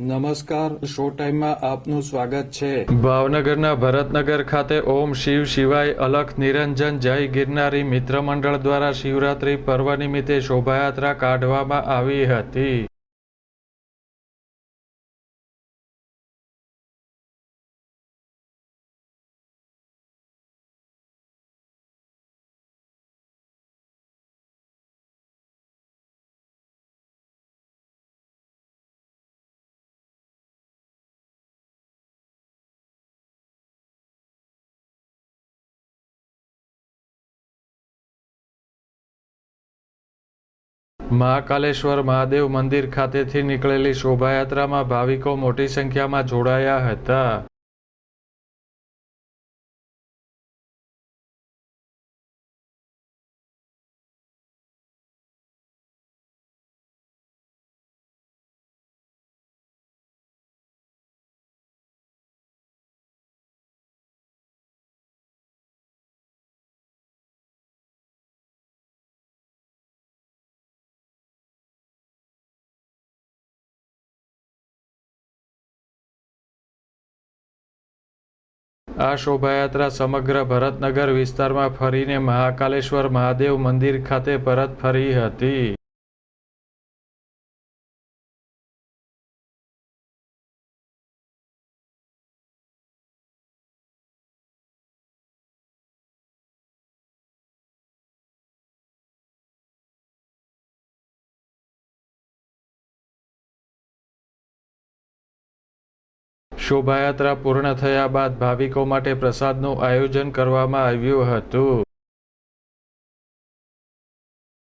નમસ્કાર, શો ટાઈમમાં આપનું સ્વાગત છે. ભાવનગરના ભરતનગર ખાતે ઓમ શિવ શિવાય અલખ નિરંજન જય ગિરનારી મિત્ર મંડળ દ્વારા શિવરાત્રી પર્વ નિમિત્તે શોભાયાત્રા કાઢવામાં આવી હતી. મહાકાલેશ્વર મહાદેવ મંદિર ખાતેથી નીકળેલી શોભાયાત્રામાં ભાવિકો મોટી સંખ્યામાં જોડાયા હતા. આ શોભાયાત્રા સમગ્ર ભરતનગર વિસ્તારમાં ફરીને મહાકાલેશ્વર મહાદેવ મંદિર ખાતે પરત ફરી હતી. શોભાયાત્રા પૂર્ણ થયા બાદ ભાવિકો માટે પ્રસાદનું આયોજન કરવામાં આવ્યું હતું.